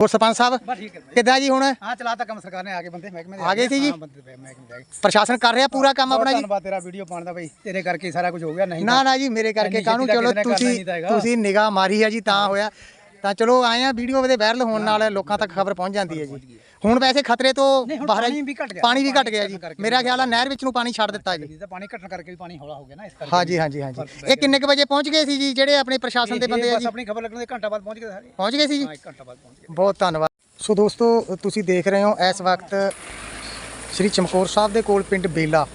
ਹੋਰ ਸਰਪੰਚ ਸਾਹਿਬ ਬਸ ਠੀਕ ਹੈ ਕਿੱਦਾਂ ਜੀ ਹੁਣ? ਹਾਂ ਚਲਾਤਾ ਕੰਮ ਸਰਕਾਰ ਨੇ ਆ ਕੇ ਬੰਦੇ ਮਹਿਕਮੇ ਦੇ ਆ ਗਏ ਸੀ ਜੀ? ਹਾਂ, ਬੰਦੇ ਪਏ ਮਹਿਕਮੇ ਦੇ ਆ ਗਏ। ਪ੍ਰਸ਼ਾਸਨ ਕਰ ਰਿਹਾ ਪੂਰਾ ਕੰਮ ਆਪਣਾ ਜੀ? ਧੰਨਵਾਦ ਤੇਰਾ ਵੀਡੀਓ ਪਾਉਣ ਦਾ ਬਈ ਤੇਰੇ ਕਰਕੇ ਹੀ ਸਾਰਾ ਕੁਝ ਹੋ ਗਿਆ ਨਹੀਂ ਨਾ ਨਾ ਜੀ ਮੇਰੇ ਕਰਕੇ ਇੰਨੀ ਕਾਹਨੂੰ? ਛੇਤੀ ਤਾਂ ਚਲੋ ਕਿਸੇ ਨੇ ਕਰਨਾ ਤੁਸੀਂ ਨਹੀਂ ਤਾਂ ਹੈਗਾ। ਤੁਸੀਂ ਨਿਗਾਹ ਮਾਰੀ ਹੈ ਜੀ ਤਾਂ ਹੋਇਆ। ਤਾਂ ਚਲੋ ਆਏ ਆ ਵੀਡੀਓ ਦੇ ਵਾਇਰਲ ਹੋਣ ਨਾਲ ਲੋਕਾਂ ਤੱਕ ਖਬਰ ਪਹੁੰਚ ਜਾਂਦੀ ਹੈ ਜੀ। ਹੁਣ ਵੈਸੇ ਖਤਰੇ ਤੋਂ ਬਾਹਰ ਪਾਣੀ ਵੀ ਘਟ ਗਿਆ। ਪਾਣੀ ਵੀ ਘਟ ਗਿਆ ਜੀ। ਮੇਰਾ ਖਿਆਲ ਆ ਨਹਿਰ ਵਿੱਚ ਨੂੰ ਪਾਣੀ ਛੱਡ ਦਿੱਤਾ ਜੀ। ਪਾਣੀ ਘਟਣ ਕਰਕੇ ਵੀ ਪਾਣੀ ਹੌਲਾ ਹੋ ਗਿਆ ਨਾ ਇਸ ਕਰਕੇ ਹਾਂਜੀ ਹਾਂਜੀ ਹਾਂਜੀ। ਇਹ ਕਿੰਨੇ ਕੁ ਵਜੇ ਪਹੁੰਚ ਗਏ ਸੀ ਜੀ ਜਿਹੜੇ ਆਪਣੇ ਪ੍ਰਸ਼ਾਸਨ ਦੇ ਬੰਦੇ ਆ ਬਸ ਜੀ? ਆਪਣੀ ਖਬਰ ਲੱਗਣ ਦੇ ਘੰਟਾ ਬਾਅਦ ਪਹੁੰਚ ਗਏ ਸਾਰੇ। ਪਹੁੰਚ ਗਏ ਸੀ ਜੀ? ਹਾਂ ਇੱਕ ਘੰਟਾ ਬਾਅਦ ਪਹੁੰਚ ਗਏ। ਬਹੁਤ ਧੰਨਵਾਦ। ਸੋ ਦੋਸਤੋ ਤੁਸੀਂ ਦੇਖ ਰਹੇ ਹੋ ਇਸ ਵਕਤ ਸ੍ਰੀ ਚਮਕੌਰ ਸਾਹਿਬ ਦੇ ਕੋਲ ਪਿੰਡ ਬੇਲਾ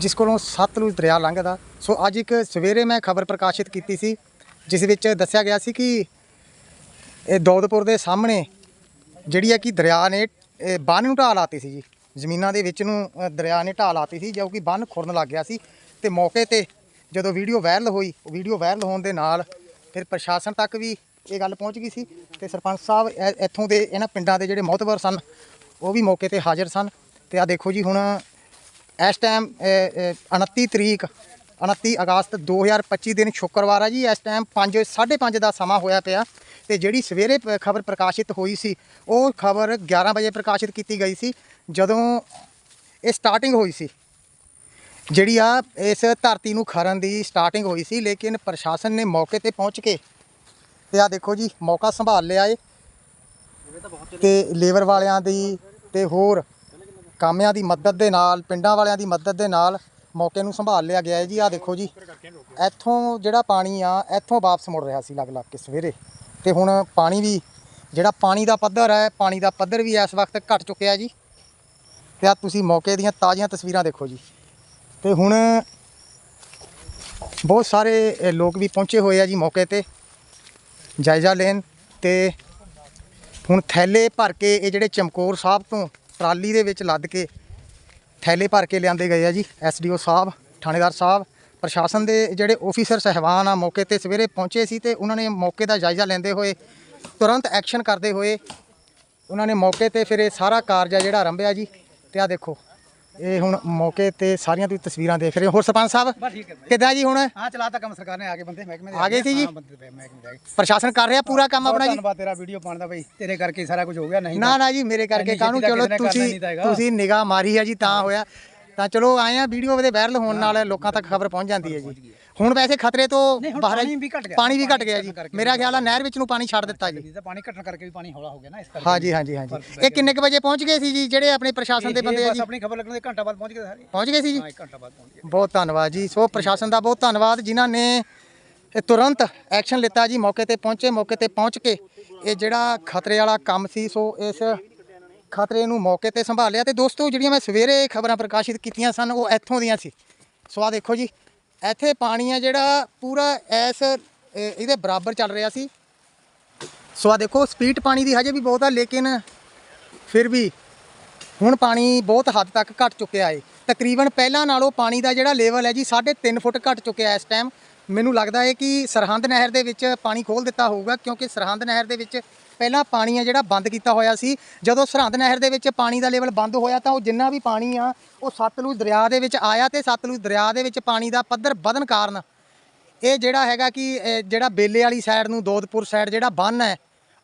ਜਿਸ ਕੋਲੋਂ ਸਤਲੁਜ ਦਰਿਆ ਲੰਘਦਾ। ਸੋ ਅੱਜ ਇੱਕ ਸਵੇਰੇ ਮੈਂ ਖਬਰ ਪ੍ਰਕਾਸ਼ਿਤ ਕੀਤੀ ਸੀ ਜਿਸ ਵਿੱਚ ਦੱਸਿਆ ਗਿਆ ਸੀ ਕਿ ਇਹ ਦੌਦਪੁਰ ਦੇ ਸਾਹਮਣੇ ਜਿਹੜੀ ਹੈ ਕਿ ਦਰਿਆ ਨੇ, ਇਹ ਬੰਨ ਨੂੰ ਢਾਹ ਲਾਤੀ ਸੀ ਜੀ। ਜ਼ਮੀਨਾਂ ਦੇ ਵਿੱਚ ਨੂੰ ਦਰਿਆ ਨੇ ਢਾਹ ਲਾਤੀ ਸੀ, ਜੋ ਕਿ ਬੰਨ ਖੁਰਨ ਲੱਗ ਗਿਆ ਸੀ। ਤੇ ਮੌਕੇ ਤੇ ਜਦੋਂ ਵੀਡੀਓ ਵਾਇਰਲ ਹੋਈ ਉਹ ਵੀਡੀਓ ਵਾਇਰਲ ਹੋਣ ਦੇ ਨਾਲ ਫਿਰ ਪ੍ਰਸ਼ਾਸਨ ਤੱਕ ਵੀ ਇਹ ਗੱਲ ਪਹੁੰਚ ਗਈ ਸੀ ਤੇ ਸਰਪੰਚ ਸਾਹਿਬ ਇੱਥੋਂ ਦੇ ਇਹਨਾਂ ਪਿੰਡਾਂ ਦੇ ਜਿਹੜੇ ਮੋਹਤਬਰ ਸਨ, ਉਹ ਵੀ ਮੌਕੇ ਤੇ ਹਾਜ਼ਰ ਸਨ। ਤੇ ਆ ਦੇਖੋ ਜੀ ਹੁਣ, ਇਸ ਟਾਈਮ 29 ਤਰੀਕ 29 ਅਗਸਤ 2025 ਦਿਨ ਸ਼ੁੱਕਰਵਾਰ ਆ ਜੀ। ਇਸ ਟਾਈਮ 5 5:30 ਦਾ ਸਮਾਂ ਹੋਇਆ ਪਿਆ। ਤੇ ਜਿਹੜੀ ਸਵੇਰੇ ਖਬਰ ਪ੍ਰਕਾਸ਼ਿਤ ਹੋਈ ਸੀ, ਉਹ ਖਬਰ 11 ਵਜੇ ਪ੍ਰਕਾਸ਼ਿਤ ਕੀਤੀ ਗਈ ਸੀ, ਜਦੋਂ ਇਹ ਸਟਾਰਟਿੰਗ ਹੋਈ ਸੀ। ਜਿਹੜੀ ਆ ਇਸ ਧਰਤੀ ਨੂੰ ਖਰਨ ਦੀ ਸਟਾਰਟਿੰਗ ਹੋਈ ਸੀ, ਲੇਕਿਨ ਪ੍ਰਸ਼ਾਸਨ ਨੇ ਮੌਕੇ ਤੇ ਪਹੁੰਚ ਕੇ ਤੇ ਆ ਦੇਖੋ ਜੀ, ਮੌਕਾ ਸੰਭਾਲ ਲਿਆ ਏ। ਤੇ ਲੇਬਰ ਵਾਲਿਆਂ ਦੀ ਤੇ ਹੋਰ ਕਾਮਿਆਂ ਦੀ ਮਦਦ ਦੇ ਨਾਲ, ਪਿੰਡਾਂ ਵਾਲਿਆਂ ਦੀ ਮਦਦ ਦੇ ਨਾਲ ਮੌਕੇ ਨੂੰ ਸੰਭਾਲ ਲਿਆ ਗਿਆ ਹੈ ਜੀ। ਆ ਦੇਖੋ ਜੀ, ਇੱਥੋਂ ਜਿਹੜਾ ਪਾਣੀ ਆ, ਇੱਥੋਂ ਵਾਪਸ ਮੁੜ ਰਿਹਾ ਸੀ ਲੱਗ ਲੱਗ ਕੇ ਸਵੇਰੇ। ਤੇ ਹੁਣ ਪਾਣੀ ਵੀ, ਜਿਹੜਾ ਪਾਣੀ ਦਾ ਪੱਧਰ ਹੈ, ਪਾਣੀ ਦਾ ਪੱਧਰ ਵੀ ਇਸ ਵਕਤ ਘਟ ਚੁੱਕਿਆ ਜੀ। ਤੇ ਆ ਤੁਸੀਂ ਮੌਕੇ ਦੀਆਂ ਤਾਜ਼ੀਆਂ ਤਸਵੀਰਾਂ ਦੇਖੋ ਜੀ। ਤੇ ਹੁਣ ਬਹੁਤ ਸਾਰੇ ਲੋਕ ਵੀ ਪਹੁੰਚੇ ਹੋਏ ਆ ਜੀ ਮੌਕੇ ਤੇ। ਜਾਇਜ਼ਾ ਲੈਣ ਤੇ ਹੁਣ ਥੈਲੇ ਭਰ ਕੇ ਇਹ ਜਿਹੜੇ ਚਮਕੌਰ ਸਾਹਿਬ ਤੋਂ ਟਰਾਲੀ ਦੇ ਵਿੱਚ ਲੱਦ ਕੇ ਥੈਲੇ ਭਰ ਕੇ ਲਿਆਂਦੇ ਗਏ ਆ ਜੀ। ਐਸਡੀਓ ਸਾਹਿਬ, ਥਾਣੇਦਾਰ ਸਾਹਿਬ ਪ੍ਰਸ਼ਾਸਨ ਦੇ ਜਿਹੜੇ ਆਫੀਸਰ ਸਹਿਬਾਨ ਆ ਮੌਕੇ ਤੇ ਸਵੇਰੇ ਪਹੁੰਚੇ ਸੀ ਤੇ ਉਹਨਾਂ ਨੇ ਮੌਕੇ ਦਾ ਜਾਇਜ਼ਾ ਲੈਂਦੇ ਹੋਏ ਤੁਰੰਤ ਐਕਸ਼ਨ ਕਰਦੇ ਹੋਏ ਉਹਨਾਂ ਨੇ ਮੌਕੇ ਤੇ ਫਿਰ ਇਹ ਸਾਰਾ ਕਾਰਜ ਆ ਜਿਹੜਾ ਆਰੰਭਿਆ ਜੀ ਤੇ ਆ ਦੇਖੋ ਇਹ ਹੁਣ ਮੌਕੇ ਤੇ ਸਾਰੀਆਂ ਤੁਸੀਂ ਤਸਵੀਰਾਂ ਦੇਖ ਰਹੇ ਹੋ ਹੋਰ ਸਰਪੰਚ ਸਾਹਿਬ। ਕਿੱਦਾਂ ਜੀ ਹੁਣ ਹਾਂ ਚਲਾਤਾ ਕੰਮ ਸਰਕਾਰ ਨੇ ਆ ਕੇ ਬੰਦੇ ਮਹਿਕਮੇ ਦੇ ਆ ਗਏ ਸੀ ਜੀ? ਆ। ਪ੍ਰਸ਼ਾਸਨ ਕਰ ਰਿਹਾ ਪੂਰਾ ਕੰਮ ਆਪਣਾ ਜੀ ਧੰਨਵਾਦ ਤੇਰਾ ਵੀਡੀਓ ਪਾਉਣ ਦਾ ਬਈ ਤੇਰੇ ਕਰਕੇ ਸਾਰਾ ਕੁਝ ਹੋ ਗਿਆ ਨਹੀਂ ਨਾ ਨਾ ਜੀ ਮੇਰੇ ਕਰਕੇ ਕਾਹਨੂੰ ਚਲੋ ਤੁਸੀਂ। ਤੁਸੀਂ ਨਿਗਾਹ ਮਾਰੀ ਹੈ ਜੀ ਤਾਂ ਹੋਇਆ ਤਾਂ ਚਲੋ ਆਏ ਆ ਵੀਡੀਓ ਦੇ ਵਾਇਰਲ ਹੋਣ ਨਾਲ ਲੋਕਾਂ ਤੱਕ ਖਬਰ ਪਹੁੰਚ ਜਾਂਦੀ ਹੈ ਜੀ। ਹੁਣ ਵੈਸੇ ਖਤਰੇ ਤੋਂ ਬਾਹਰ ਪਾਣੀ। ਵੀ ਘਟ ਗਿਆ। ਪਾਣੀ ਵੀ ਘਟ ਪਾਣੀ ਗਿਆ ਜੀ। ਮੇਰਾ ਖਿਆਲ ਆ ਨਹਿਰ ਵਿੱਚ ਨੂੰ ਪਾਣੀ ਛੱਡ ਦਿੱਤਾ ਜੀ। ਪਾਣੀ ਘਟਣ ਕਰਕੇ ਵੀ ਪਾਣੀ ਹੌਲਾ ਹੋ ਗਿਆ ਨਾ ਇਸ ਕਰਕੇ ਹਾਂਜੀ ਹਾਂਜੀ ਹਾਂਜੀ। ਇਹ ਕਿੰਨੇ ਕੁ ਵਜੇ ਪਹੁੰਚ ਗਏ ਸੀ ਜੀ? ਜਿਹੜੇ ਆਪਣੇ ਪ੍ਰਸ਼ਾਸਨ ਦੇ ਬੰਦੇ ਆ ਜੀ। ਆਪਣੀ ਖਬਰ ਲੱਗਣ ਦੇ ਘੰਟਾ ਬਾਅਦ ਪਹੁੰਚ ਗਏ ਸਾਰੇ। ਪਹੁੰਚ ਗਏ ਸੀ ਜੀ? ਹਾਂ ਇੱਕ ਘੰਟਾ ਬਾਅਦ ਪਹੁੰਚ ਗਏ। ਬਹੁਤ ਧੰਨਵਾਦ ਜੀ। ਸੋ ਪ੍ਰਸ਼ਾਸਨ ਦਾ ਬਹੁਤ ਧੰਨਵਾਦ ਜਿਨ੍ਹਾਂ ਨੇ ਇਹ ਤੁਰੰਤ ਐਕਸ਼ਨ ਲਿੱਤਾ ਜੀ ਮੌਕੇ ਤੇ ਪਹੁੰਚੇ ਮੌਕੇ ਤੇ ਪਹੁੰਚ ਕੇ ਇਹ ਜਿਹੜਾ ਖਤਰੇ ਵਾਲਾ ਕੰਮ ਸੀ ਸੋ ਇਸ ਖਤਰੇ ਨੂੰ ਮੌਕੇ ਤੇ ਸੰਭਾਲਿਆ ਤੇ ਦੋਸਤੋ, ਜਿਹੜੀਆਂ ਮੈਂ ਸਵੇਰੇ ਖਬਰਾਂ ਪ੍ਰਕਾਸ਼ਿਤ ਕੀਤੀਆਂ ਸਨ, ਉਹ ਇੱਥੋਂ ਦੀਆਂ ਸੀ। ਸੋ ਆ ਦੇਖੋ ਜੀ, ਇੱਥੇ ਪਾਣੀ ਆ ਜਿਹੜਾ ਪੂਰਾ ਐਸ ਇਹਦੇ ਬਰਾਬਰ ਚੱਲ ਰਿਹਾ ਸੀ। ਸੋ ਆ ਦੇਖੋ, ਸਪੀਡ ਪਾਣੀ ਦੀ ਹਜੇ ਵੀ ਬਹੁਤ ਆ, ਲੇਕਿਨ ਫਿਰ ਵੀ ਹੁਣ ਪਾਣੀ ਬਹੁਤ ਹੱਦ ਤੱਕ ਘਟ ਚੁੱਕਿਆ ਹੈ ਤਕਰੀਬਨ ਪਹਿਲਾਂ ਨਾਲੋਂ ਪਾਣੀ ਦਾ ਜਿਹੜਾ ਲੈਵਲ ਹੈ ਜੀ 3.5 ਫੁੱਟ ਘਟ ਚੁੱਕਿਆ ਇਸ ਟਾਈਮ ਮੈਨੂੰ ਲੱਗਦਾ ਹੈ ਕਿ ਸਰਹੰਦ ਨਹਿਰ ਦੇ ਵਿੱਚ ਪਾਣੀ ਖੋਲ ਦਿੱਤਾ ਹੋਊਗਾ, ਕਿਉਂਕਿ ਸਰਹੰਦ ਨਹਿਰ ਦੇ ਵਿੱਚ ਪਹਿਲਾਂ ਪਾਣੀ ਆ ਜਿਹੜਾ ਬੰਦ ਕੀਤਾ ਹੋਇਆ ਸੀ। ਜਦੋਂ ਸਰਹੰਦ ਨਹਿਰ ਦੇ ਵਿੱਚ ਪਾਣੀ ਦਾ ਲੈਵਲ ਬੰਦ ਹੋਇਆ ਤਾਂ ਉਹ ਜਿੰਨਾ ਵੀ ਪਾਣੀ ਆ, ਉਹ ਸਤਲੁਜ ਦਰਿਆ ਦੇ ਵਿੱਚ ਆਇਆ ਤੇ ਸਤਲੁਜ ਦਰਿਆ ਦੇ ਵਿੱਚ ਪਾਣੀ ਦਾ ਪੱਧਰ ਵਧਣ ਕਾਰਨ ਇਹ ਜਿਹੜਾ ਹੈਗਾ ਕਿ ਜਿਹੜਾ ਬੇਲੇ ਵਾਲੀ ਸਾਈਡ ਨੂੰ ਦੋਦਪੁਰ ਸਾਈਡ ਜਿਹੜਾ ਬੰਨ ਹੈ,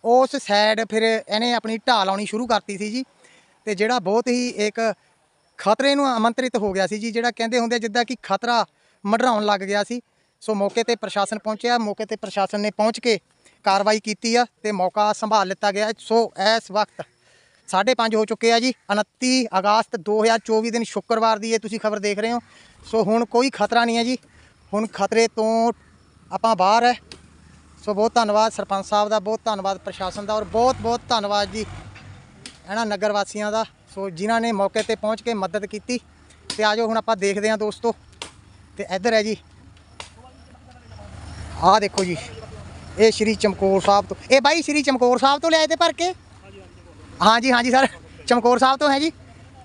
ਉਸ ਸਾਈਡ ਫਿਰ ਇਹਨੇ ਆਪਣੀ ਢਾਹ ਲਾਉਣੀ ਸ਼ੁਰੂ ਕਰਤੀ ਸੀ ਜੀ। ਤੇ ਜਿਹੜਾ ਬਹੁਤ ਹੀ ਇੱਕ ਖਤਰੇ ਨੂੰ ਆਮੰਤਰਿਤ ਹੋ ਗਿਆ ਸੀ ਜੀ, ਜਿਹੜਾ ਕਹਿੰਦੇ ਹੁੰਦੇ ਜਿੱਦਾਂ ਕਿ ਖਤਰਾ ਮਡਰਾਉਣ ਲੱਗ ਗਿਆ ਸੀ। ਸੋ ਮੌਕੇ ਤੇ ਪ੍ਰਸ਼ਾਸਨ ਪਹੁੰਚਿਆ, ਮੌਕੇ ਤੇ ਪ੍ਰਸ਼ਾਸਨ ਨੇ ਪਹੁੰਚ ਕੇ ਕਾਰਵਾਈ ਕੀਤੀ ਆ ਤੇ ਮੌਕਾ ਸੰਭਾਲ ਲਿੱਤਾ ਗਿਆ ਸੋ ਇਸ ਵਕਤ 5:30 ਹੋ ਚੁੱਕੇ ਆ ਜੀ 29 ਅਗਸਤ 2024 ਦਿਨ ਸ਼ੁੱਕਰਵਾਰ ਦੀ ਇਹ ਤੁਸੀਂ ਖਬਰ ਦੇਖ ਰਹੇ ਹੋ। ਸੋ ਹੁਣ ਕੋਈ ਖਤਰਾ ਨਹੀਂ ਹੈ ਜੀ, ਹੁਣ ਖਤਰੇ ਤੋਂ ਆਪਾਂ ਬਾਹਰ ਹੈ। ਸੋ ਬਹੁਤ ਧੰਨਵਾਦ ਸਰਪੰਚ ਸਾਹਿਬ ਦਾ, ਬਹੁਤ ਧੰਨਵਾਦ ਪ੍ਰਸ਼ਾਸਨ ਦਾ ਔਰ ਬਹੁਤ ਬਹੁਤ ਧੰਨਵਾਦ ਜੀ ਇਹਨਾਂ ਨਗਰ ਵਾਸੀਆਂ ਦਾ। ਸੋ ਜਿਨ੍ਹਾਂ ਨੇ ਮੌਕੇ ਤੇ ਪਹੁੰਚ ਕੇ ਮਦਦ ਕੀਤੀ ਤੇ ਆਜੋ ਹੁਣ ਆਪਾਂ ਦੇਖਦੇ ਹਾਂ ਦੋਸਤੋ। ਤੇ ਇੱਧਰ ਹੈ ਜੀ, ਆਹ ਦੇਖੋ ਜੀ। ਇਹ ਸ਼੍ਰੀ ਚਮਕੌਰ ਸਾਹਿਬ ਤੋਂ, ਇਹ ਬਾਈ ਸ਼੍ਰੀ ਚਮਕੌਰ ਸਾਹਿਬ ਤੋਂ ਲਿਆਏ ਤੇ ਭਰ ਕੇ? ਹਾਂਜੀ ਹਾਂਜੀ ਸਰ, ਚਮਕੌਰ ਸਾਹਿਬ ਤੋਂ ਹੈ ਜੀ।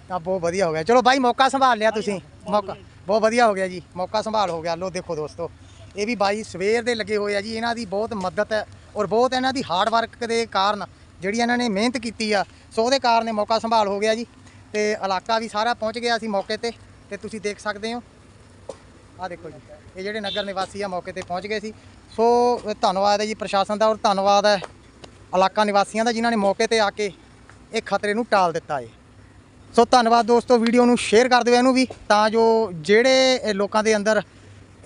ਤਾਂ ਬਹੁਤ ਵਧੀਆ ਹੋ ਗਿਆ। ਚਲੋ ਬਾਈ, ਮੌਕਾ ਸੰਭਾਲ ਲਿਆ ਤੁਸੀਂ। ਮੌਕਾ, ਬਹੁਤ ਵਧੀਆ ਹੋ ਗਿਆ ਜੀ। ਮੌਕਾ ਸੰਭਾਲ ਹੋ ਗਿਆ। ਲੋ ਦੇਖੋ ਦੋਸਤੋ, ਇਹ ਵੀ ਬਾਈ ਸਵੇਰ ਦੇ ਲੱਗੇ ਹੋਏ ਆ ਜੀ। ਇਹਨਾਂ ਦੀ ਬਹੁਤ ਮਦਦ ਹੈ ਔਰ ਬਹੁਤ ਇਹਨਾਂ ਦੀ ਹਾਰਡ ਵਰਕ ਦੇ ਕਾਰਨ ਜਿਹੜੀ ਇਹਨਾਂ ਨੇ ਮਿਹਨਤ ਕੀਤੀ ਆ, ਸੋ ਉਹਦੇ ਕਾਰਨ ਇਹ ਮੌਕਾ ਸੰਭਾਲ ਹੋ ਗਿਆ ਜੀ। ਤੇ ਇਲਾਕਾ ਵੀ ਸਾਰਾ ਪਹੁੰਚ ਗਿਆ ਸੀ ਮੌਕੇ ਤੇ। ਤੇ ਤੁਸੀਂ ਦੇਖ ਸਕਦੇ ਹੋ ਆ ਦੇਖੋ ਜੀ, ਇਹ ਜਿਹੜੇ ਨਗਰ ਨਿਵਾਸੀ ਆ ਮੌਕੇ ਤੇ ਪਹੁੰਚ ਗਏ ਸੀ। ਸੋ ਧੰਨਵਾਦ ਹੈ ਜੀ ਪ੍ਰਸ਼ਾਸਨ ਦਾ ਔਰ ਧੰਨਵਾਦ ਹੈ ਇਲਾਕਾ ਨਿਵਾਸੀਆਂ ਦਾ ਜਿਨ੍ਹਾਂ ਨੇ ਮੌਕੇ ਤੇ ਆ ਕੇ ਇਹ ਖਤਰੇ ਨੂੰ ਟਾਲ ਦਿੱਤਾ ਏ ਸੋ, ਧੰਨਵਾਦ ਦੋਸਤੋ, ਵੀਡੀਓ ਨੂੰ ਸ਼ੇਅਰ ਕਰ ਦਿਓ ਇਹਨੂੰ ਵੀ, ਤਾਂ ਜੋ ਜਿਹੜੇ ਲੋਕਾਂ ਦੇ ਅੰਦਰ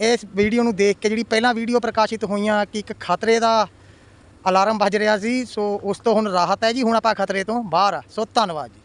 ਇਸ ਵੀਡੀਓ ਨੂੰ ਦੇਖ ਕੇ ਜਿਹੜੀ ਪਹਿਲਾਂ ਵੀਡੀਓ ਪ੍ਰਕਾਸ਼ਿਤ ਹੋਈਆਂ, ਕਿ ਇੱਕ ਖਤਰੇ ਦਾ ਅਲਾਰਮ ਵੱਜ ਰਿਹਾ ਸੀ, ਸੋ ਉਸ ਤੋਂ ਹੁਣ ਰਾਹਤ ਹੈ ਜੀ, ਹੁਣ ਆਪਾਂ ਖਤਰੇ ਤੋਂ ਬਾਹਰ ਆ। ਸੋ, ਧੰਨਵਾਦ ਜੀ।